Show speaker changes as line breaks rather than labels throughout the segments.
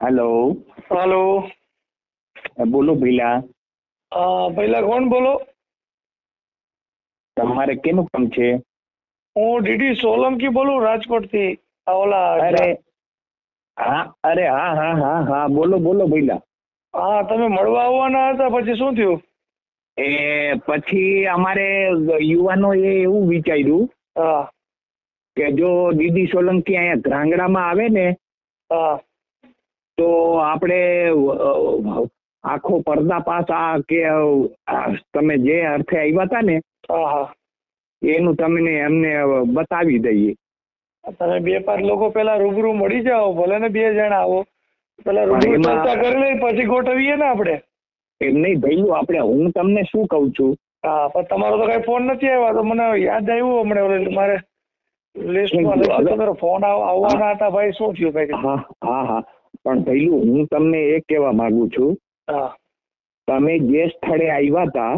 Hello.
Hello.
બોલો
ભૈલા. પહેલા કોણ બોલો?
તમારે કેનું કામ છે?
હું ડીડી સોલંકી બોલું રાજકોટથી ઓલા
અરે હા અરે હા હા હા હા બોલો બોલો ભઈલા
હા તમે મળવા આવવાના હતા પછી શું થયું?
એ પછી અમારે યુવાનો એ એવું વિચાર્યું કે જો દીદી સોલંકી અહીંયા ધ્રાંગડામાં આવે ને
હા.
તો આપણે આખો પડદા પાસ આ કે તમે જે અર્થે આવ્યા હતા ને એનું તમને એમને બતાવી દઈએ.
તમે બે પાંચ લોકો પેલા રૂબરૂ મળી જાઓ ભલે ને બે જણા આવો. પેલા રૂબરૂ ચર્ચા કરી લઈ પછી ગોઠવીએ ને આપણે.
એમ નહીં ભાઈ આપણે હું તમને શું કહું છું?
હા પણ તમારો તો કઈ ફોન નથી આવ્યો તો મને યાદ આવ્યું હમણાં મારે લિસ્ટમાં તમારો ફોન આવવાના હતા ભાઈ શું થયું કઈ?
હા હા હા. પણ પહેલું હું તમને એ કહેવા માંગુ છું તમે જે સ્થળે આવ્યા હતા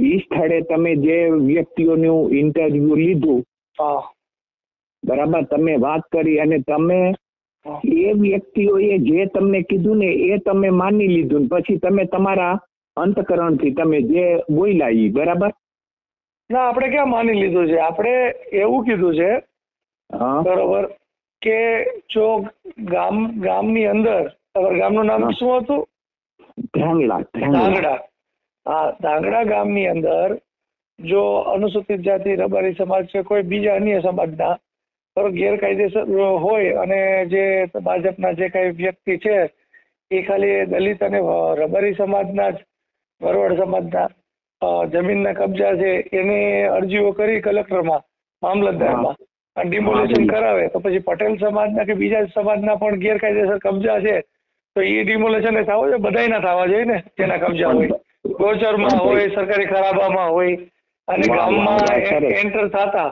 એ સ્થળે તમે જે વ્યક્તિઓનું ઇન્ટરવ્યુ લીધું બરાબર તમે વાત કરી અને તમે એ વ્યક્તિઓએ જે તમને કીધું ને એ તમે માની લીધું પછી તમે તમારા અંતકરણથી તમે જે બોલ્યા એ બરાબર?
ના આપણે ક્યાં માની લીધું છે? આપણે એવું કીધું છે
હા.
બરોબર કે જો ગામ ગામની અંદર તમારા ગામનું નામ શું હતું?
ધ્રાંગડા
ધાંગડા. હા ધાંગડા ગામની અંદર જો અનુસૂચિત જાતિ રબારી સમાજ છે કોઈ બીજા અન્ય સમાજના પર ગેરકાયદેસર હોય અને જે ભાજપના જે કઈ વ્યક્તિ છે એ ખાલી દલિત અને રબારી સમાજના જ વરવડ સમાજના જમીનના કબજા છે એની અરજીઓ કરી કલેક્ટરમાં મામલતદારમાં. ડિમોલેશન કરાવે તો પછી પટેલ સમાજના કે બીજા સમાજના પણ ગેરકાયદેસર કબજા છે તો એ ડિમોલેશન થવા જોઈએ બધાયના થવા જોઈએ ને જેના કબજા હોય. ગોચરમાં હોય સરકારી ખરાબામાં હોય અને ગામમાં એન્ટર થતા.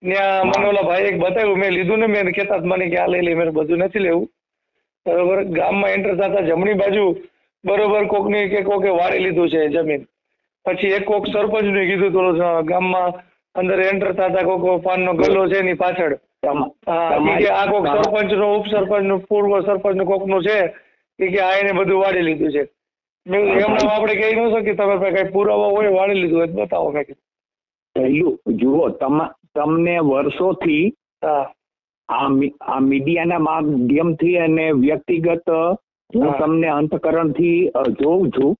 ત્યાં મને ઓલા ભાઈ એક બતાવ્યું મેં લીધું ને મેં કેતા મને કે આ લઈ લે મેં બધું નથી લેવું. બરોબર ગામમાં એન્ટર થતા જમણી બાજુ બરોબર કોકની કે કોકે વાળી લીધું છે જમીન. પછી એક કોક સરપંચને કીધું તો ગામમાં અંદર એન્ટર થતા કોક પાનનો ગલ્લો છે એની પાછળ. કે આ કોક સરપંચ નો ઉપસરપંચનું પૂર્વ સરપંચનું કોકનું છે કે આ એને બધું વાળી લીધું છે. મેં એમ આપણે કહી ન શકીએ તમે કઈ પુરાવા હોય વાળી લીધું હોય બતાવો મેં
પહેલું જુઓ તમા તમને વર્ષોથી આ મીડિયાના માધ્યમથી અને વ્યક્તિગત હું. તમને અંતકરણથી જોઉં છું.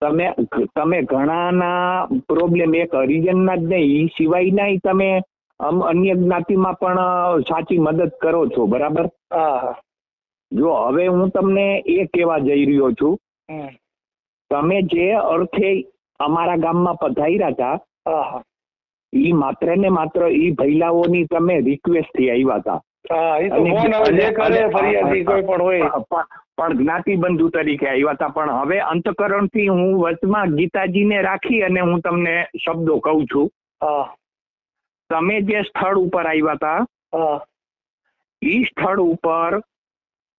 તમે તમે ઘણાના પ્રોબ્લેમ એક હરિજનના જ નહીં સિવાયના તમે અન્ય જ્ઞાતિમાં પણ સાચી મદદ કરો છો બરાબર? જો હવે હું તમને એ કહેવા જઈ રહ્યો છું તમે જે અર્થે અમારા ગામમાં પધાર્યા હતા ઈ માત્ર ને માત્ર એ ભૈલાઓની તમે રિક્વેસ્ટથી આવ્યા હતા.
પણ
જ્ઞાતિ બંધુ તરીકે આવ્યા હતા પણ હવે અંતકરણથી હું વચમાં ગીતાજીને રાખી અને હું તમને શબ્દો કહું છું. તમે જે સ્થળ ઉપર આવ્યા હતા ઈ સ્થળ ઉપર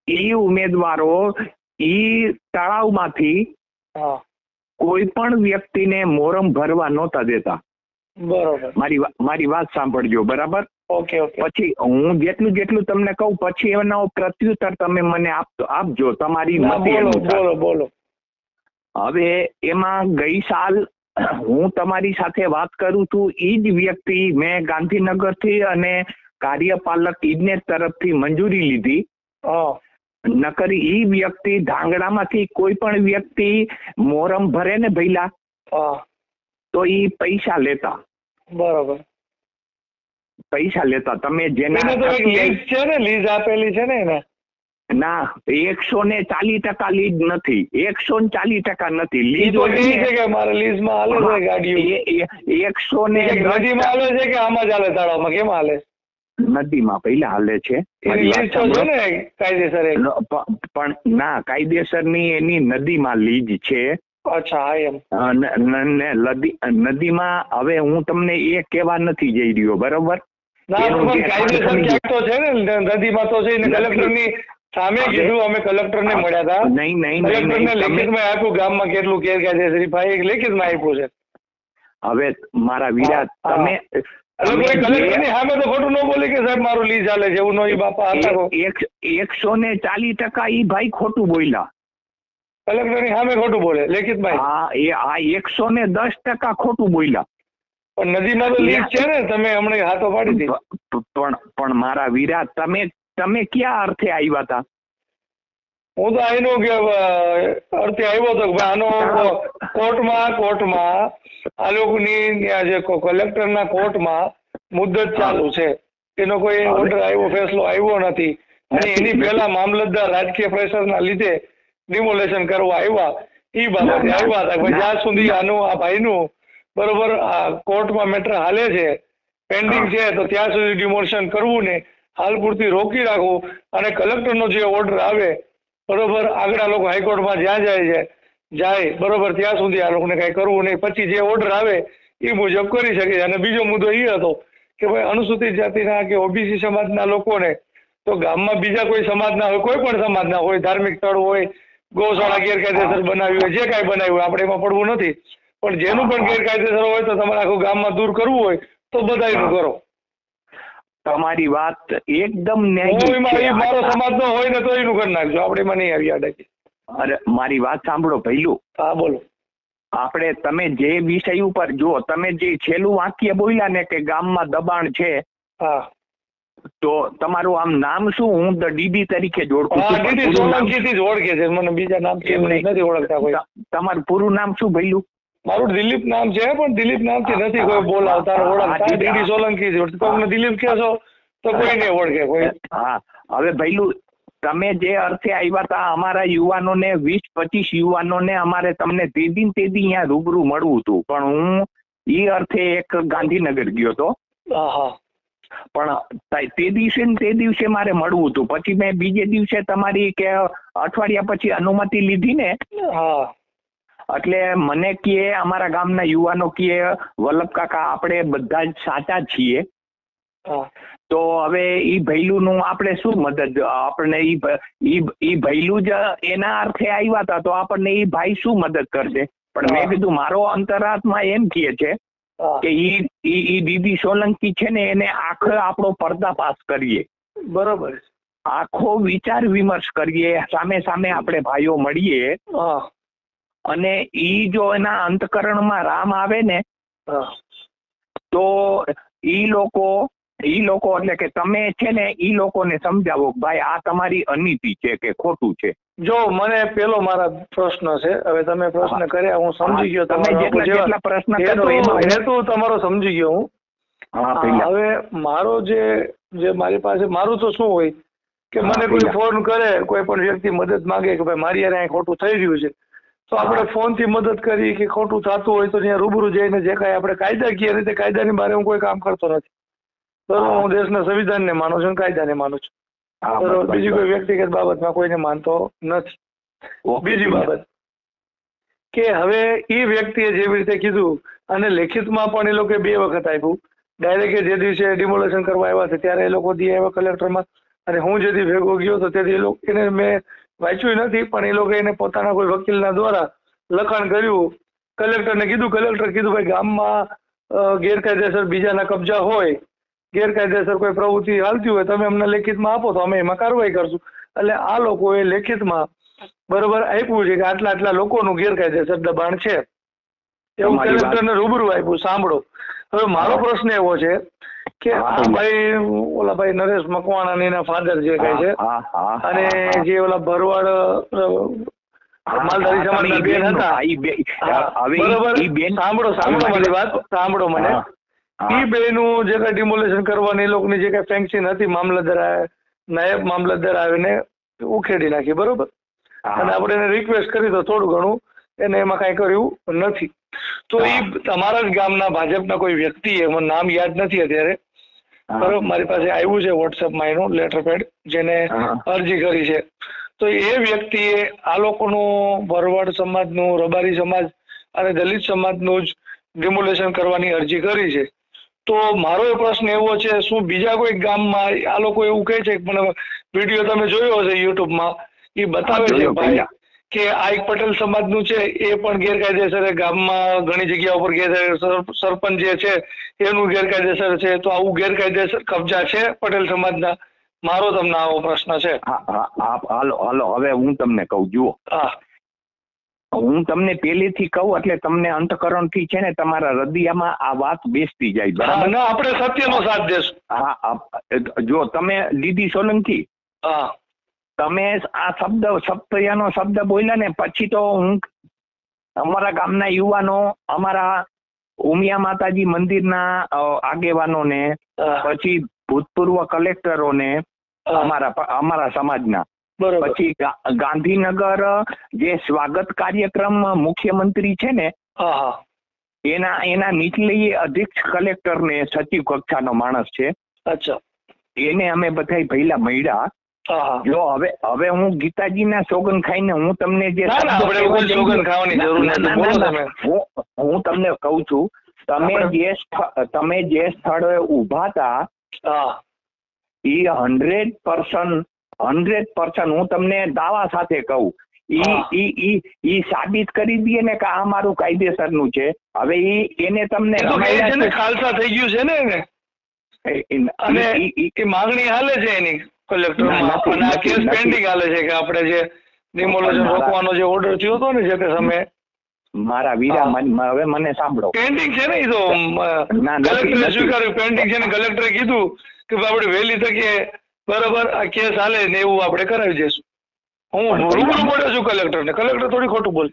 ઈ ઉમેદવારો ઈ તળાવમાંથી કોઈ પણ વ્યક્તિને મોરમ ભરવા નહોતા દેતા.
બરોબર.
મારી મારી વાત સાંભળજો બરાબર?
ઓકે ઓકે
પછી હું જેટલું જેટલું તમને કહું પછી એનો પ્રત્યુત્તર તમે મને આપજો તમારી
ના બોલો બોલો
હવે એમાં ગઈ સાલ હું તમારી સાથે વાત કરું છું એ જ વ્યક્તિ મેં ગાંધીનગરથી અને કાર્યપાલક ઇજનેર તરફથી મંજૂરી લીધી. નકર ઈ વ્યક્તિ ધાંગડામાંથી કોઈ પણ વ્યક્તિ મોરમ ભરે ને ભઈલા. તો ઈ પૈસા લેતા.
બરોબર.
પૈસા લેતા. તમે જેના
લીઝ છે ને લીઝ આપેલી છે ને એને?
ના એકસો ને ચાલીસ ટકા લીડ નથી. એકસો ને ચાલીસ ટકા નથી.
લીઝ છે કે મારે લીઝમાં હાલે છે ગાડીઓ.
એકસો ને
નદી નદીમાં હાલે છે કે આમાં જ હાલે? તળાવમાં કેમ હાલે?
નદીમાં પહેલા હાલે છે.
લીઝ છે ને કાયદેસર
પણ ના કાયદેસરની એની નદીમાં લીજ છે.
અચ્છા હા એમ.
અ, ન- ન- ને લદી- નદીમાં હવે હું તમને એ કહેવા નથી જઈ રહ્યો બરોબર?
નદીમાં તો છે કલેક્ટરની સામે કીધું અમે કલેક્ટરને મળ્યા હતા
નહીં નહીં નહીં
કલેક્ટરને લેખિતમાં આપ્યું ગામમાં કેટલું ગેરકાયદેસર ભાઈ લેખિતમાં આપ્યું છે.
હવે મારા વીરા. તમે તમે
મારું એવું નો બાપા
એક એકસો ને ચાલીસ ટકા ઈ ભાઈ ખોટું બોલ્યા.
કલેક્ટરની સામે ખોટું બોલે લેખિત
ભાઈ હા એ આ એકસો ને દસ ટકા ખોટું બોલ્યા.
પણ નદીમાં તો લીક છે ને તમે હમણાં હાથો પાડી
દીધી. પણ પણ મારા વીરા તમે તમે ક્યાં અર્થે આવ્યા હતા
હું તો આઈનો કે અર્થે આવ્યો હતો કે આનો કોર્ટમાં કોર્ટમાં આ લોકોની જે કલેક્ટરના કોર્ટમાં મુદ્દત ચાલુ છે. એનો કોઈ ઓર્ડર આવ્યો ફેસલો આવ્યો નથી. અને એની પહેલા મામલતદાર રાજકીય પ્રેશરના લીધે ડિમોલેશન કરવા આવ્યા. એ બાબતે આવ્યા હતા. જ્યાં સુધી આનું આ ભાઈનું બરોબર આ કોર્ટમાં મેટર હાલે છે પેન્ડિંગ છે તો ત્યાં સુધી ડિમોશન કરવું ને હાલ પૂરતી રોકી રાખવું અને કલેક્ટરનો જે ઓર્ડર આવે બરોબર આગળ લોકો હાઈકોર્ટમાં જ્યાં જાય છે જાય બરોબર ત્યાં સુધી આ લોકોને કઈ કરવું નહીં. પછી જે ઓર્ડર આવે એ મુજબ કરી શકે છે. અને બીજો મુદ્દો એ હતો કે ભાઈ અનુસૂચિત જાતિના કે ઓબીસી સમાજના લોકોને તો ગામમાં બીજા કોઈ સમાજના હોય કોઈ પણ સમાજના હોય ધાર્મિક સ્થળ હોય ગૌશાળા ગેરકાયદેસર બનાવી હોય જે કાંઈ બનાવ્યું હોય આપણે એમાં પડવું નથી. પણ જેનું પણ ગેરકાયદેસર હોય તો તમારે આખું ગામમાં દૂર કરવું હોય તો બધાયનું કરો.
તમારી વાત એકદમ ન્યાયી
મારો સમાજનો હોય ને તો એનું કરી નાખજો. આપણે એમાં નહીં આવી અડકી
અરે મારી વાત સાંભળો પહેલું.
હા બોલો.
આપણે તમે જે વિષય ઉપર જો તમે જે છેલ્લું વાક્ય બોલ્યા ને કે ગામમાં દબાણ છે
હા.
તો તમારું આમ નામ શું? હું ધ ડીબી તરીકે જ ઓળખું છું નામ-
ઓળખે છે. મને બીજા
એમ
નથી ઓળખતા કોઈ.
તમારું પૂરું નામ શું ભૈલું?
મારું દિલીપ નામ છે પણ દિલીપ નામથી નથી કોઈ બોલાવતા ઓળખતા.
દીદી
સોલંકી છે. કોકને દિલીપ કહેશો તો કોઈ નહીં ઓળખે કોઈ.
હા હવે ભૈલું તમે જે અર્થે આવ્યા હતા અમારા યુવાનોને વીસ પચીસ યુવાનોને અમારે તમને તેદી ને તેદી અહીંયા રૂબરૂ મળવું હતું. પણ હું ઈ અર્થે એક ગાંધીનગર ગયો હતો. પણ તે દિવસે ને તે દિવસે મારે મળવું હતું. પછી મેં બીજે દિવસે તમારી કે અઠવાડિયા પછી અનુમતિ લીધી ને? એટલે મને કહે અમારા ગામના યુવાનો કહે વલ્લભ કાકા આપણે બધા જ સાચા છીએ. તો હવે ઈ ભૈલુંનું આપણે શું મદદ આપણને ઈ ભૈલું જ એના અર્થે આવ્યા હતા તો આપણને ઈ ભાઈ શું મદદ કરશે? પણ મેં કીધું મારો અંતરાત્મા એમ કહે છે કે ઈ ઈ દીદી સોલંકી છે ને એને આખો આપણો પર્દાફાશ કરીએ.
બરોબર
આખો વિચાર વિમર્શ કરીએ સામે સામે આપણે ભાઈઓ મળીએ. અને ઈ જો એના અંતકરણમાં રામ આવે ને તો ઈ લોકો ઈ લોકો એટલે કે તમે છે ને ઈ લોકોને સમજાવો ભાઈ આ તમારી અનીતિ છે કે ખોટું છે.
જો મને પેલો મારા પ્રશ્ન છે હવે તમે પ્રશ્ન. કર્યા હું સમજી ગયો
તમે જેટલા પ્રશ્ન
હેતુ તમારો સમજી ગયો હું. હવે મારો જે જે મારી પાસે મારું તો શું હોય? કે મને કોઈ ફોન કરે કોઈ પણ વ્યક્તિ મદદ માંગે કે ભાઈ મારી યારે ખોટું થઈ રહ્યું છે તો આપણે
હા.
ફોનથી મદદ કરી કે ખોટું થતું હોય તો ત્યાં રૂબરૂ જઈને જે કાંઈ આપણે કાયદાકીય રીતે કાયદાની બારે હું કોઈ કામ કરતો નથી. બરોબર
હું
દેશના સંવિધાનને માનું છું કાયદાને માનું છું. બરોબર બીજી કોઈ વ્યક્તિગત બાબતમાં કોઈને માનતો નથી. બીજી બાબત કે હવે એ વ્યક્તિએ જેવી રીતે કીધું અને લેખિતમાં પણ એ લોકો બે વખત આપ્યું. ડાયરેક્ટ જે દિવસે ડિમોલેશન કરવા આવ્યા છે ત્યારે એ લોકો દી આવ્યા કલેક્ટરમાં અને હું જેથી ભેગો ગયો તો તેથી એ લોકો એને મેં વાંચ્યું નથી પણ એ લોકો એને પોતાના કોઈ વકીલના દ્વારા લખાણ કર્યું. કલેક્ટરને કીધું કલેક્ટર કીધું ભાઈ ગામમાં ગેરકાયદેસર બીજાના કબજા હોય ગેરકાયદેસર કોઈ પ્રવૃત્તિ હાલતી હોય તમે અમને લેખિતમાં આપો તો અમે એમાં કાર્યવાહી કરશું. એટલે આ લોકોએ લેખિતમાં બરોબર આપ્યું છે કે આટલા આટલા લોકોનું ગેરકાયદેસર દબાણ છે. એવું કલેક્ટરને રૂબરૂ આપ્યું સાંભળો. હવે મારો પ્રશ્ન એવો છે કે આ ભાઈ ઓલા ભાઈ નરેશ મકવાણા એના ફાધર જે કહે છે. અને જે ઓલા ભરવાડ માલધારી સમાજના બેન હતા. બરોબર. સાંભળો સાંભળો મારી વાત સાંભળો મને. ઈ બેનું જે કઈ ડિમોલેશન કરવાની એ લોકોની જે કઈ ફેન્સિંગ હતી મામલતદાર નાયબ મામલતદાર આવીને ઉખેડી નાખી બરોબર? અને આપણે એને રિક્વેસ્ટ કરી તો થોડું ઘણું એને એમાં કાંઈ કર્યું નથી. તો એ તમારા જ ગામના ભાજપના કોઈ વ્યક્તિએ મને નામ યાદ નથી અત્યારે બરોબર? મારી પાસે આવ્યું છે વોટ્સએપમાં એનું લેટર પેડ જેને અરજી કરી છે. તો એ વ્યક્તિએ આ લોકોનું ભરવાડ સમાજનું રબારી સમાજ અને દલિત સમાજનું જ ડિમોલેશન કરવાની અરજી કરી છે. તો મારો એ પ્રશ્ન એવો છે શું બીજા કોઈ ગામમાં આ લોકો એવું કહે છે? મને વીડિયો તમે જોયો હશે યુટ્યુબમાં એ બતાવે છે ભાઈ. કે આ એક પટેલ સમાજનું છે એ પણ ગેરકાયદેસર. ગામમાં ઘણી જગ્યા ઉપર ગેરકાયદેસર સરપંચ જે છે એનું ગેરકાયદેસર છે. તો આવું ગેરકાયદેસર કબજા છે પટેલ સમાજના? મારો તમને આવો પ્રશ્ન છે.
હા હા હા હાલો હાલો હવે હું તમને કહું જુઓ.
હું.
તમને પહેલેથી કહું એટલે તમને અંતકરણથી છે ને તમારા હૃદયમાં આ વાત બેસતી જાય બરાબર?
ના આપણે સત્યનો સાથ દેશું.
હા જો તમે દીદી સોલંકી?
હા.
તમે આ શબ્દ સપ્તયાનો શબ્દ બોલ્યા ને પછી તો હું અમારા ગામના યુવાનો અમારા ઉમિયા માતાજી મંદિરના આગેવાનોને પછી ભૂતપૂર્વ કલેક્ટરોને અમારા અમારા સમાજના. પછી ગાંધીનગર જે સ્વાગત કાર્યક્રમ મુખ્યમંત્રી છે ને એના એના નીચલી અધ્યક્ષ કલેક્ટર ને સચિવ કક્ષાનો માણસ છે.
અચ્છા.
એને અમે બધા ભૈલા મળ્યા. જો હવે હવે હું ગીતાજીના સોગન ખાઈને હું તમને જે
ના, ના, ખાવાની જરૂર નથી. બોલો તમે.
હું તમને કહું છું તમે જે તમે જે સ્થળે ઊભા હતા એ હંડ્રેડ પર્સન્ટ હંડ્રેડ પર્સન્ટ હું તમને દાવા સાથે કહું. ઈ ઈ સાબિત કરી દઈએ ને કે આ મારું કાયદેસરનું છે. હવે ઈ એને તમને
ને ખાલસા થઈ ગયું છે ને અને એ માગણી હાલે છે એની. કલેક્ટરમાં અને આ કેસ પેન્ડિંગ હાલે છે કે આપણે જે ડિમોલેશન રોકવાનો જે ઓર્ડર થયો હતો ને જે તે સમયે.
મારા વીરા હવે મને સાંભળો.
પેન્ડિંગ છે ને એ તો કલેક્ટરે સ્વીકાર્યું. પેન્ડિંગ છે ને કલેક્ટરે કીધું કે આપણે વહેલી તકે બરાબર આ કેસ હાલે ને એવું આપણે કરાવી દઈશું હું રૂબરૂ મળ્યો છું કલેક્ટરને કલેક્ટર થોડી ખોટું બોલ.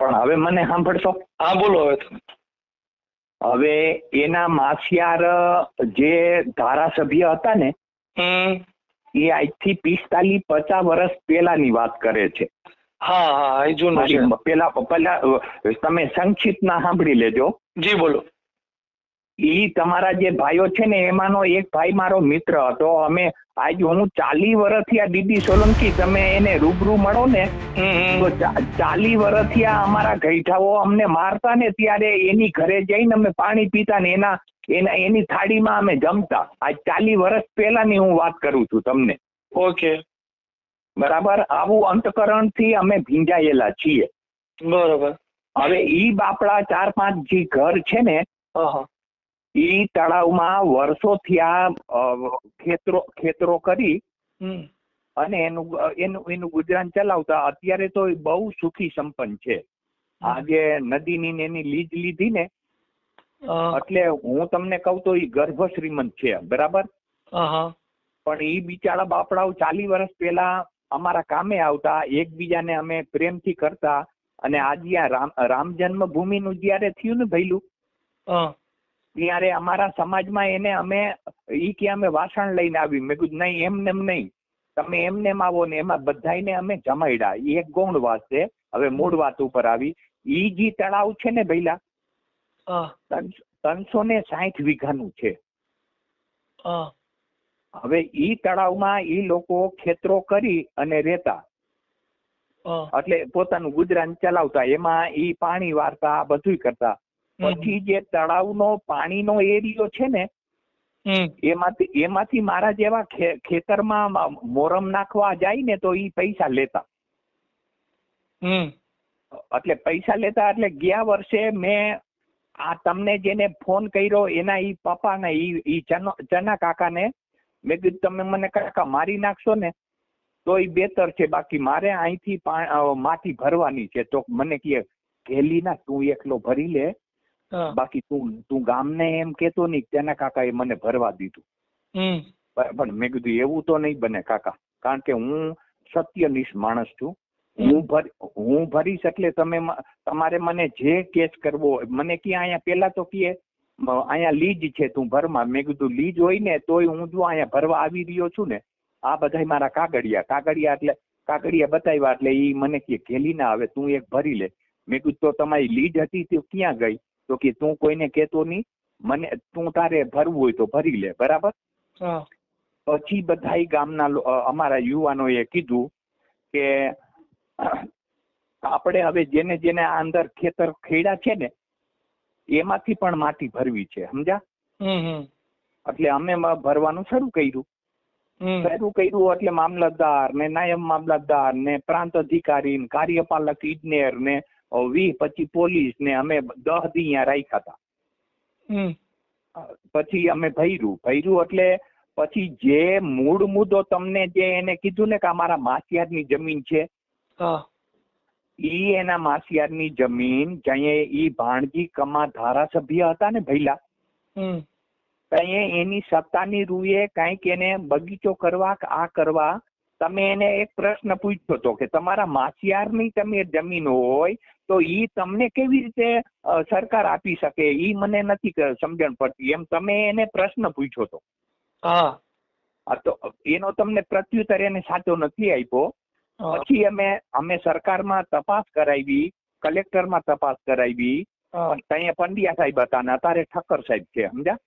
પણ હવે મને સાંભળશો?
હા બોલો હવે તમે.
હવે એના માસિયાર જે ધારાસભ્ય હતા ને એ આજથી પિસ્તાલીસ પચાસ વર્ષ પહેલાની વાત કરે છે.
હા હા એ જૂનું છે.
પેલા પેલા તમે સંક્ષિપ્ત ના સાંભળી લેજો.
જી બોલો.
ઈ તમારા જે ભાઈઓ છે ને એમાંનો એક ભાઈ મારો મિત્ર હતો. અમે આજ હું ચાલી વર્ષથી આ દીદી સોલંકી તમે એને રૂબરૂ મળો ને તો. ચાલી વર્ષથી આ અમારા ગઈઠાઓ અમને મારતા ને ત્યારે એની ઘરે જઈને અમે પાણી પીતા ને એના એના એની થાળીમાં અમે જમતા. આ ચાલી વર્ષ પહેલાની હું વાત કરું છું તમને.
ઓકે.
બરાબર? આવું અંતકરણથી અમે ભીંજાયેલા છીએ.
બરોબર.
હવે ઈ બાપડા ચાર પાંચ જે ઘર છે ને ઈ તળાવમાં વર્ષોથી આ ખેતરો ખેતરો કરી અને એનું એનું એનું ગુજરાન ચલાવતા. અત્યારે તો બહુ સુખી સંપન્ન છે. આજે નદીની ને એની લીજ લીધી ને એટલે હું તમને કહું તો ઈ ગર્ભ શ્રીમંત છે બરાબર? પણ ઈ બિચારા બાપડાઓ ચાલી વર્ષ પહેલા અમારા કામે આવતા એકબીજાને અમે પ્રેમથી કરતા અને આજે આ રામ રામ જન્મભૂમિનું જ્યારે થયું ને ભઈલું ત્યારે અમારા સમાજમાં એને અમે ઈ કે અમે વાસણ લઈને આવી. મેં કીધું નહીં એમને એમ નહીં. તમે એમને એમ આવો ને એમાં બધાને અમે જમાડ્યા એ એક ગૌણ વાત છે. હવે મૂળ વાત ઉપર આવી. ઈ જે તળાવ છે ને ભઈલા
હા
ત્રણસો- ને સાઠ વીઘાનું છે. હવે ઈ તળાવમાં ઈ લોકો ખેતરો કરી અને રહેતા એટલે પોતાનું ગુજરાન ચલાવતા એમાં ઈ પાણી વારતા બધું કરતા. પછી જે તળાવનો પાણીનો એરિયો છે ને એમાંથી એમાંથી મારા જેવા ખેતરમાં મોરમ નાખવા જાય ને તો ઈ પૈસા લેતા. એટલે પૈસા લેતા એટલે ગયા વર્ષે મેં આ તમને જેને ફોન કર્યો એના ઈ પપ્પાને ઈ ઈ ચના કાકા ને મેં કીધું તમે મને કાકા મારી નાખશો ને તો ઈ બેતર છે બાકી મારે અહીંથી માટી ભરવાની છે. તો મને કહે ઘેલી ના તું એકલો ભરી લે. બાકી તું તું ગામને એમ કેતો નહીં તેના કાકા એ મને ભરવા દીધું. પણ મેં કીધું એવું તો નહીં બને કાકા. કારણ કે હું સત્યનિષ્ઠ માણસ છું. હું ભર હું ભરીશ એટલે તમે તમારે મને જે કેસ કરવો મને કે અહીંયા પેલા તો કે અહીંયા લીજ છે તું ભરમાં. મેં કીધું લીજ હોય ને તોય હું જો અહીંયા ભરવા આવી રહ્યો છું ને આ બધા મારા કાગળિયા. કાગળિયા એટલે કાગળિયા બતાવ્યા એટલે એ મને કે ઘેલી ના આવે તું એક ભરી લે. મેં કીધું તો તમારી લીજ હતી તે ક્યાં ગઈ? તો કે તું કોઈને કહેતો નહીં મને તું તારે ભરવું હોય તો ભરી લે. બરાબર? પછી બધા ગામના અમારા યુવાનોએ કીધું કે આપણે હવે જેને જેને આ અંદર ખેતર ખેડા છે ને એમાંથી પણ માટી ભરવી છે
હમ
એટલે અમે ભરવાનું શરૂ કર્યું. શરૂ કર્યું એટલે મામલતદાર ને નાયબ મામલતદાર ને પ્રાંત અધિકારી ને કાર્યપાલક ઇજનેર ને વીસ પચીસ પોલીસ ને અમે દહ દી અહીંયા રાખ્યા હતા.
હમ.
પછી અમે ભર્યું. ભર્યું એટલે પછી જે મૂળ મુદ્દો તમને જે એને કીધું ને કે અમારા માસિયારની જમીન છે ઈ એના માસિયારની જમીન જ્યાં ઈ ભાણજી કમા ધારાસભ્ય હતા ને ભૈલા ત્યાં એની સત્તાની રૂએ કંઈક એને બગીચો કરવા આ કરવા તમે એને એક પ્રશ્ન પૂછ્યો હતો કે તમારા માસિયારની તમે જમીન હોય તો ઈ તમને કેવી રીતે સરકાર આપી શકે? ઈ મને નથી સમજણ પડતી. એમ તમે એને પ્રશ્ન પૂછ્યો હતો
હા.
તો એનો તમને પ્રત્યુત્તર એને સાચો નથી આપ્યો. પછી અમે અમે સરકારમાં તપાસ કરાવી કલેક્ટરમાં તપાસ કરાવી. ત્યાં પંડ્યા સાહેબ હતા ને અત્યારે ઠક્કર સાહેબ છે સમજ્યા?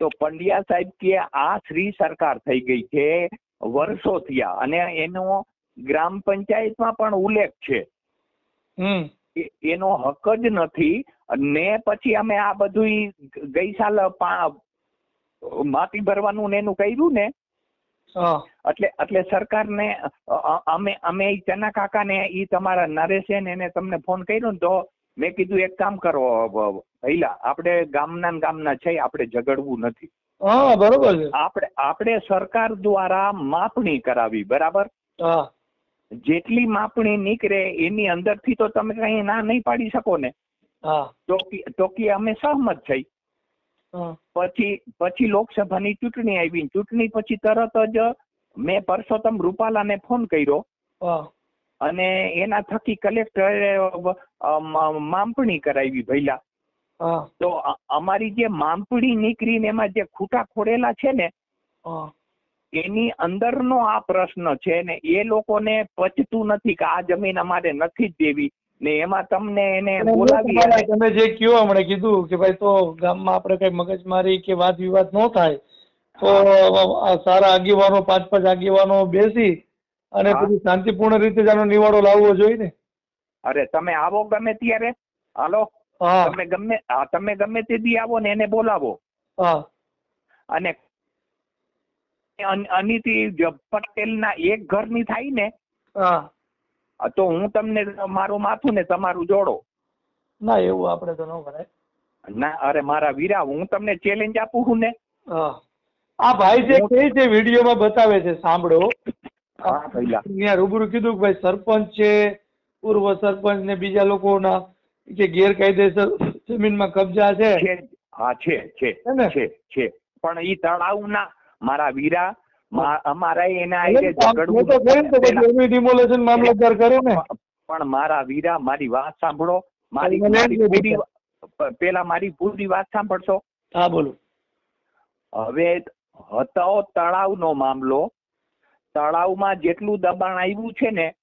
તો પંડ્યા સાહેબ કે આ શ્રી સરકાર થઈ ગઈ છે વર્ષો થયા. અને એનો ગ્રામ પંચાયતમાં પણ ઉલ્લેખ છે. એનો હક જ નથી. ને પછી અમે આ બધું ગઈ સાલ માટી ભરવાનું ને એનું કર્યું ને એટલે એટલે સરકારને અમે અમે ચના કાકાને ઈ તમારા નરેશે ને એને તમને ફોન કર્યો ને તો મેં કીધું એક કામ કરો ભૈલા આપણે ગામના ને ગામના છે આપણે ઝઘડવું નથી.
હા બરોબર
આપણે આપણે સરકાર દ્વારા માપણી કરાવી બરાબર? જેટલી માપણી નીકળે એની અંદરથી તો તમે કઈ ના નહીં પાડી શકો ને. તો કે- તો કે અમે સહમત થઈ. પછી પછી લોકસભાની ચૂંટણી આવી ચૂંટણી પછી તરત જ મેં પરસોત્તમ રૂપાલાને ફોન કર્યો. અને એના થકી કલેક્ટરે માપણી કરાવી ભૈલા તો અમારી જે માપણી નીકળીને એમાં જે ખૂટા ખોડેલા છે ને એની અંદરનો આ પ્રશ્ન છે ને એ લોકોને પચતું નથી કે આ જમીન અમારે નથી જ દેવી. ને એમાં તમને એને બોલાવી
તમે જે કયો હમણે કીધું કે ભાઈ તો ગામમાં આપણે કઈ મગજમારી કે વાદ વિવાદ ન થાય તો સારા આગેવાનો પાંચ પાંચ આગેવાનો બેસી અને પછી શાંતિપૂર્ણ રીતે જ આનો નિવાડો લાવવો જોઈએ ને?
અરે તમે આવો ગમે ત્યારે. હાલો?
હા.
તમે ગમે તમે ગમે તે દી આવો ને એને બોલાવો. અને અનિતિ જ પટેલના એક ઘરની થાય ને તો હું તમને મારું માથું ને તમારું જોડો.
ના એવું આપણે તો ન કરાય
ના અરે મારા વીરા હું તમને ચેલેન્જ આપું છું ને.
આ ભાઈ જે કહે છે વિડીયોમાં બતાવે છે સાંભળો. ત્યાં રૂબરૂ કીધું કે ભાઈ સરપંચ છે પૂર્વ સરપંચ ને બીજા લોકોના જે ગેરકાયદેસર જમીનમાં કબજા છે
હા છે છે
હે ને?
છે છે. પણ ઈ તળાવના મારા વીરા અમારા એના
એનું ડિમોલેશન મામલતદાર કરે ને?
પણ મારા વીરા મારી વાત સાંભળો. મારી પેલા મારી પૂરી વાત સાંભળશો?
હા બોલો.
હવે હતો તળાવનો મામલો. તળાવમાં જેટલું દબાણ આવ્યું છે ને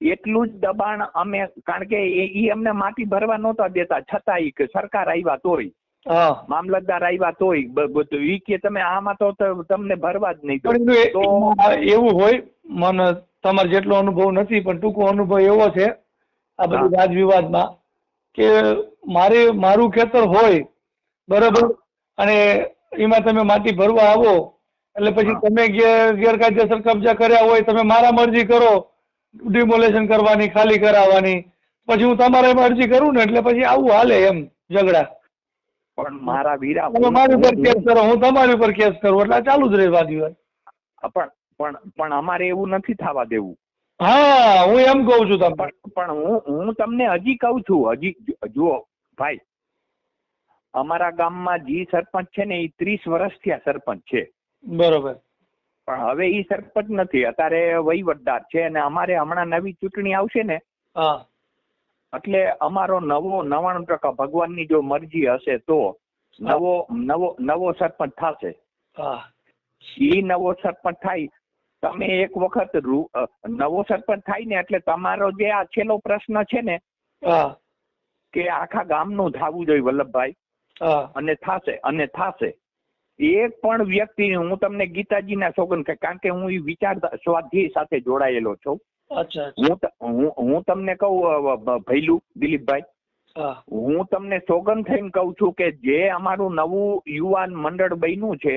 એટલું જ દબાણ અમે કારણ કે એ ઈ અમને માટી ભરવા નહોતા દેતા. છતાંય કે સરકાર આવ્યા તોય. મામલતદાર આવ્યા તોય બધું. ઈ કે તમે આમાં તો તમને ભરવા જ નહીં
એવું હોય મને તમારે જેટલો અનુભવ નથી પણ ટૂંકો અનુભવ એવો છે આ બધું. વાદ વિવાદમાં કે મારે મારું ખેતર હોય બરોબર? અને એમાં તમે માટી ભરવા આવો એટલે પછી તમે ગેર- ગેરકાયદેસર કબજા કર્યા હોય તમે મારા મરજી કરો ડિમોલેશન કરવાની ખાલી કરાવવાની. પછી હું તમારે અરજી કરું ને એટલે પછી આવું હાલે એમ ઝઘડા.
પણ મારા વીરા
તમે
હું-
મારી ઉપર કેસ કરો હું તમારી ઉપર કેસ કરું એટલે ચાલુ જ રહે વાદ
પણ પણ પણ અમારે એવું નથી થવા દેવું.
હા હું એમ કહું છું તમને.
પણ પણ હું હું તમને હજી કહું છું હજી જુઓ ભાઈ અમારા ગામમાં જે સરપંચ છે ને એ ત્રીસ વર્ષથી આ સરપંચ છે.
બરોબર.
પણ હવે એ સરપંચ નથી અત્યારે વહીવટદાર છે અને અમારે હમણાં નવી ચૂંટણી આવશે ને
હા.
એટલે અમારો નવો નવાણું ટકા ભગવાનની જો મરજી હશે તો નવો નવો નવો સરપંચ થશે. ઈ નવો સરપંચ થાય. તમે એક વખત નવો સરપંચ થાય ને એટલે તમારો જે આ છેલ્લો પ્રશ્ન છે ને કે આખા ગામનું થવું જોઈએ વલ્લભભાઈ. અને થાશે અને થાશે. એક પણ વ્યક્તિ હું તમને ગીતાજીના સોગન કારણ કે હું એ વિચાર સ્વાધ્યાય સાથે જોડાયેલો છું.
અચ્છા
હું તમને કહું ભૈલું દિલીપભાઈ.
હું.
તમને સોગન થઈને કહું છું કે જે અમારું નવું યુવાન મંડળ બન્યું છે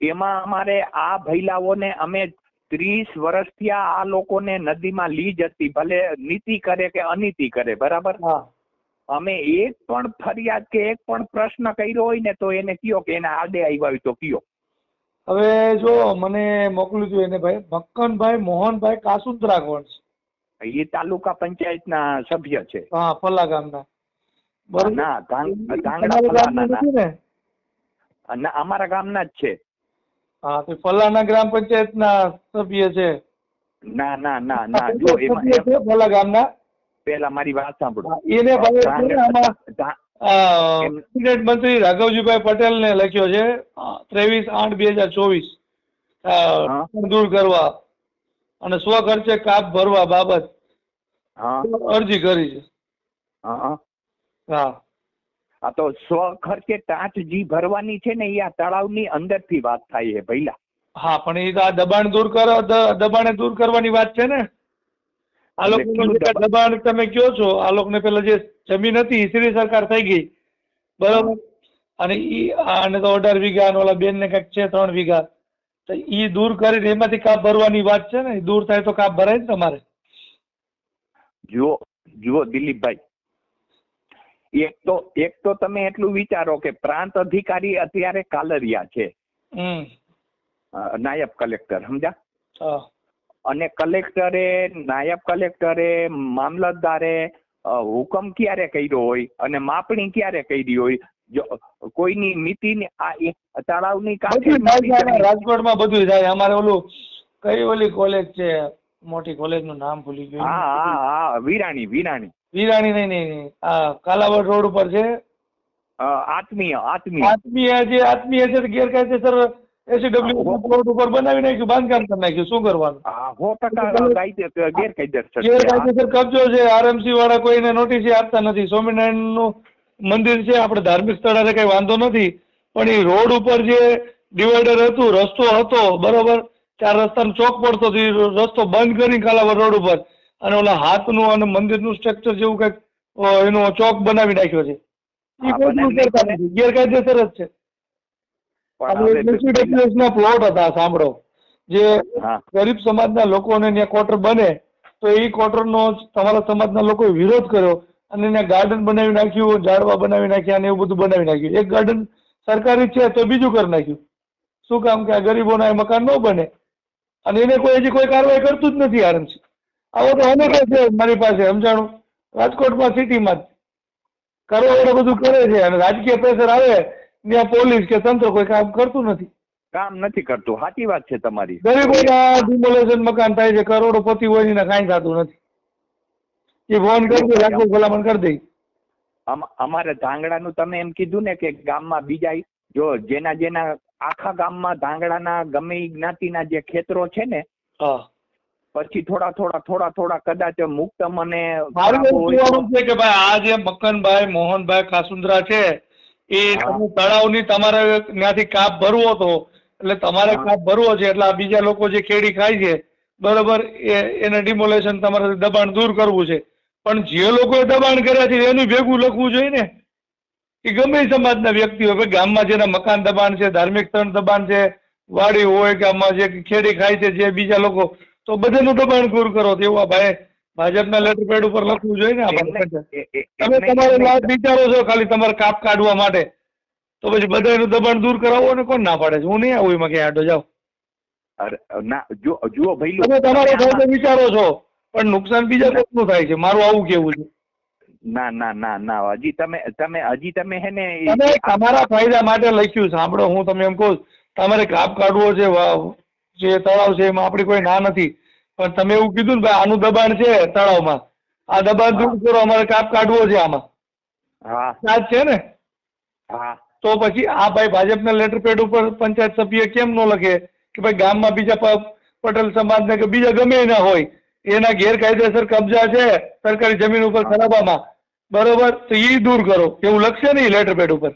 એમાં અમારે આ ભૈલાઓને અમે ત્રીસ વર્ષથી આ આ લોકોને નદીમાં લઈ હતી ભલે નીતિ કરે કે અનીતિ કરે બરાબર?
હા.
અમે એક પણ ફરિયાદ કે એક પણ પ્રશ્ન કર્યો હોય ને તો એને કયો કે એને આડે આવ્યા હોય તો કયો.
હવે જો મને મોકલું છું એને ભાઈ. મક્કનભાઈ મોહનભાઈ કાસુંદરા કોણ
એ તાલુકા પંચાયતના સભ્ય છે.
હા ફલા ગામના. બરોબર?
ના ધાંગ-
ગામ ને?
ના, અમારા ગામના જ છે.
હા તો ફલાના ગ્રામ પંચાયતના સભ્ય છે.
ના ના ના ના જો એમાં
ફલા ગામ ગામના?
પેલા મારી વાત સાંભળો.
એને ભાઈ ને કેબિનેટ મંત્રી રાઘવજીભાઈ પટેલને લખ્યો છે ત્રેવીસ આઠ બે હજાર ચોવીસ. દૂર કરવા અને સ્વ ખર્ચે કાપ ભરવા બાબત
હા.
અરજી કરી છે.
હા હા. તો સ્વ ખર્ચે ટાંચ જી ભરવાની છે ને એ આ તળાવની અંદરથી વાત થાય છે ભઈલા.
હા પણ એ તો આ દબાણ દૂર કરો દબાણે દૂર કરવાની વાત છે ને? આ લોકોનું દબાણ તમે કયો છો આ લોકોને પેલા જે જમીન હતી ઈસરી સરકાર થઈ ગઈ. બરોબર? અને ઈ આને તો અઢાર વીઘા અને ઓલા બેન ને કંઈક છે ત્રણ વીઘા. તો ઈ દૂર કરીને એમાંથી કાપ ભરવાની વાત છે ને? દૂર થાય તો કાપ ભરાય ને તમારે?
જુઓ જુઓ દિલીપભાઈ. એક તો એક તો તમે એટલું વિચારો કે પ્રાંત અધિકારી અત્યારે કાલરિયા છે.
હમ.
નાયબ કલેક્ટર સમજા
હા.
અને કલેક્ટરે નાયબ કલેક્ટરે મામલતદારે હુકમ ક્યારે કર્યો હોય અને માપણી ક્યારે કરી હોય કોઈની નીતિની આ તળાવની
રાજકોટમાં બધું થાય. અમારે ઓલું કઈ ઓલી કોલેજ છે? મોટી કોલેજનું નામ ભૂલી ગયું.
હા હા હા વિરાણી વિરાણી.
વિરાણી નહીં નહીં આ કાલાવડ રોડ ઉપર છે.
આત્મીય આત્મીય.
આત્મીય જે આત્મીય છે ગેરકાયદેસર એસીડબ્લ્યુ પ્લોટ ઉપર બનાવી નાખ્યું બાંધકામ કરી નાખ્યું. શું કરવાનું?
સો ટકા ગેરકાયદેસર
કબજો છે. આરએમસી વાળા કોઈને નોટિસ આપતા નથી. સ્વામિનારાયણનું મંદિર છે આપણે ધાર્મિક સ્થળે કઈ વાંધો નથી. પણ એ રોડ ઉપર જે ડિવાઈડર હતું રસ્તો હતો બરોબર? ચાર રસ્તાનો ચોક પડતો હતો રસ્તો બંધ કરી કાલાવર રોડ ઉપર. અને ઓલા હાથનું અને મંદિરનું સ્ટ્રક્ચર જેવું કંઈક એનો ચોક બનાવી નાખ્યો છે. એ કોઈ ગેરકાયદેસર જ છે. ના પ્લોટ હતા સાંભળો. જે ગરીબ સમાજના લોકોને ત્યાં ક્વાર્ટર બને તો એ ક્વાર્ટરનો તમારા સમાજના લોકોએ વિરોધ કર્યો અને એને ગાર્ડન બનાવી નાખ્યું ઝાડવા બનાવી નાખ્યા અને એવું બધું બનાવી નાખ્યું. એક ગાર્ડન સરકારી છે તો બીજું કરી નાખ્યું. શું કામ કે આ ગરીબોના એ મકાન ન બને? અને એને કોઈ હજી કોઈ કાર્યવાહી કરતું જ નથી આરએમસી આવો તો અનેક છે મારી પાસે સમજાણું? રાજકોટમાં સિટીમાં જ. કરવા વાળા બધું કરે છે અને રાજકીય પ્રેશર આવે. ત્યાં પોલીસ કે તંત્ર કોઈ કામ કરતું નથી.
કામ નથી કરતું. સાચી વાત છે તમારી.
ગરીબોના ડિમોલેશન મકાન થાય છે કરોડોપતિ હોય ને કાંઈ થતું નથી. એ ફોન કરી દે રાખો ભલામણ કરી દઈ.
અમારે ધાંગડાનું તમે એમ કીધું ને કે ગામમાં બીજા જો જેના જેના આખા ગામમાં ધાંગડાના ગમે જ્ઞાતિના જે ખેતરો છે ને પછી થોડા થોડા થોડા થોડા કદાચ મુક્ત મને
કે ભાઈ આ જે મક્કનભાઈ મોહનભાઈ કાસુંદરા છે એ. તમે તળાવની તમારે ત્યાંથી કાપ ભરવો હતો એટલે તમારે કાપ ભરવો છે એટલે આ બીજા લોકો જે કેડી ખાય છે બરોબર એ એને ડિમોલેશન તમારે દબાણ દૂર કરવું છે. પણ જે લોકોએ દબાણ કર્યા છે એનું ભેગું લખવું જોઈએ ને. એ ગમે સમાજના વ્યક્તિ હોય ગામમાં જેના મકાન દબાણ છે ધાર્મિક સ્થળ દબાણ છે વાડી હોય કે આમાં જે ખેડી ખાય છે જે બીજા લોકો તો બધાનું દબાણ દૂર કરો. તો એવું આ ભાઈ ભાજપના લેટર પેડ ઉપર લખવું જોઈએ ને આ
એમને-
ભાઈ
એ- એ-
તમે
એમને-
વાત વિચારો છો ખાલી તમારે કાપ કાઢવા માટે. તો પછી બધાનું દબાણ દૂર કરાવો અને કોણ ના પાડે છે? હું નહીં આવું એમાં ક્યાંય આડો જાઓ.
અરે, ના જો જુઓ ભઈલું.
તમે તમારો
તમે
વિચારો છો પણ નુકસાન બીજા કોકનું થાય છે? મારું આવું કેવું છે?
ના ના ના ના હજી તમે તમે હજી તમે હે ને
તમે તમારા ફાયદા માટે લખ્યું સાંભળો હું તમે એમ કહું તમારે કાપ કાઢવો છે જે તળાવ છે એમાં આપણી કોઈ ના નથી. પણ તમે એવું કીધું ને ભાઈ આનું દબાણ છે તળાવમાં. આ દબાણ દૂર કરો અમારે કાપ કાઢવો છે આમાં.
હા.
સાચ છે ને?
હા.
તો પછી આ ભાઈ ભાજપના લેટર પેડ ઉપર પંચાયત સભ્ય કેમ ન લખે? કે ભાઈ ગામમાં બીજા પટેલ સમાજના કે બીજા ગમે એના હોય એના ગેરકાયદેસર કબજા છે સરકારી જમીન ઉપર ખરાબામાં. બરોબર? તો ઈ દૂર કરો. એવું લખશે ને લેટર પેડ ઉપર?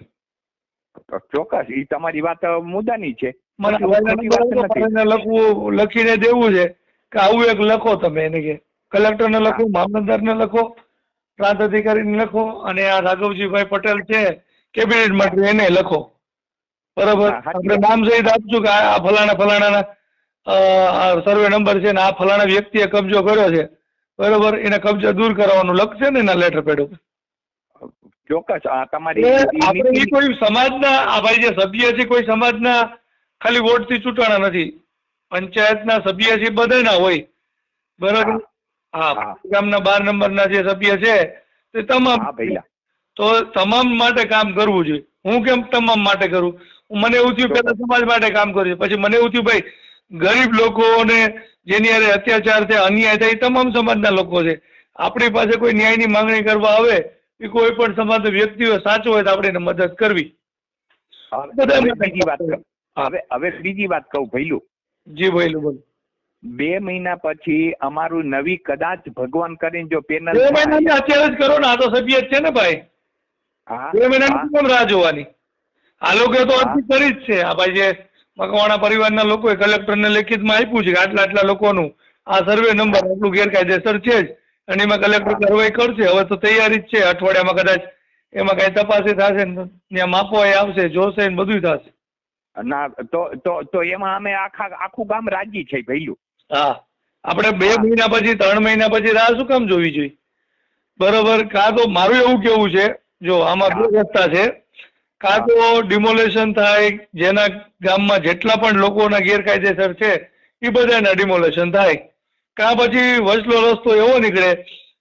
ચોક્કસ. એ તમારી વાત મુદ્દાની છે.
મને લખવું લખીને દેવું છે. કે આવું એક લખો તમે એને કે કલેક્ટરને લખો મામલતદારને લખો પ્રાંત અધિકારીને લખો અને આ રાઘવજીભાઈ પટેલ છે કેબિનેટ મંત્રી એને લખો. બરાબર? આપણે નામ સહિત આપશું કે આ ફલાણા ફલાણાના સર્વે નંબર છે ને આ ફલાણા વ્યક્તિએ કબજો કર્યો છે. બરાબર? એને કબજો દૂર કરવાનું લખશે ને એના લેટર પેડ ઉપર.
ચોક્કસ. આ તમારી
આપણે કોઈ સમાજના આ ભાઈ જે સભ્ય છે કોઈ સમાજના ખાલી વોટથી ચૂંટાણા નથી. પંચાયતના સભ્ય છે બધાના હોય. બરાબર? હા. ગામના બાર નંબરના જે સભ્ય છે તે તમામ તો તમામ માટે કામ કરવું જોઈએ. હું કેમ તમામ માટે કરું? મને એવું થયું પેલા સમાજ માટે કામ કર્યું. પછી મને એવું થયું ભાઈ ગરીબ લોકોને જેની અરે અત્યાચાર છે અન્યાય થાય એ તમામ સમાજના લોકો છે. આપણી પાસે કોઈ ન્યાયની માંગણી કરવા આવે એ કોઈ પણ સમાજનો વ્યક્તિ હોય સાચો હોય તો આપણે એને મદદ કરવી.
હવે
બધા
હવે બીજી વાત હવે બીજી વાત કહું ભૈલું
જી ભાઈ બોલો.
બે મહિના પછી અમારું નવી કદાચ ભગવાન કરીને જો પેનલ
બે મહિનાની અત્યારે જ કરો ને આ તો સભ્ય છે ને ભાઈ. બે મહિનાની કેમ રાહ જોવાની? આ લોકો તો અરજી કરી જ છે. આ ભાઈ જે મકવાણા પરિવારના લોકોએ કલેક્ટરને લેખિતમાં આપ્યું છે કે આટલા આટલા લોકોનું આ સર્વે નંબર આટલું ગેરકાયદેસર છે જ. અને એમાં કલેક્ટર કાર્યવાહી કરશે. હવે તો તૈયારી જ છે. અઠવાડિયામાં કદાચ એમાં કઈ તપાસી થશે ને ત્યાં માપો આવશે જોશે ને બધું થશે.
ના તો તો તો એમાં અમે આખા આખું ગામ રાજી છે ભૈલું
હા. આપણે બે મહિના પછી ત્રણ મહિના પછી રાહ શું કામ જોવી જોઈએ? બરોબર કાં તો મારું એવું કેવું છે જો આમાં બે રસ્તા છે. કાં તો ડિમોલેશન થાય જેના ગામમાં જેટલા પણ લોકોના ગેરકાયદેસર છે એ બધાના ડિમોલેશન થાય. કાં પછી વચલો રસ્તો એવો નીકળે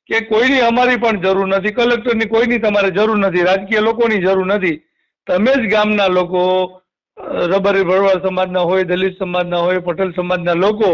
કે કોઈની અમારી પણ જરૂર નથી કલેક્ટરની કોઈની તમારે જરૂર નથી રાજકીય લોકોની જરૂર નથી. તમે જ ગામના લોકો રબારી ભરવાડ સમાજના હોય દલિત સમાજના હોય પટેલ સમાજના લોકો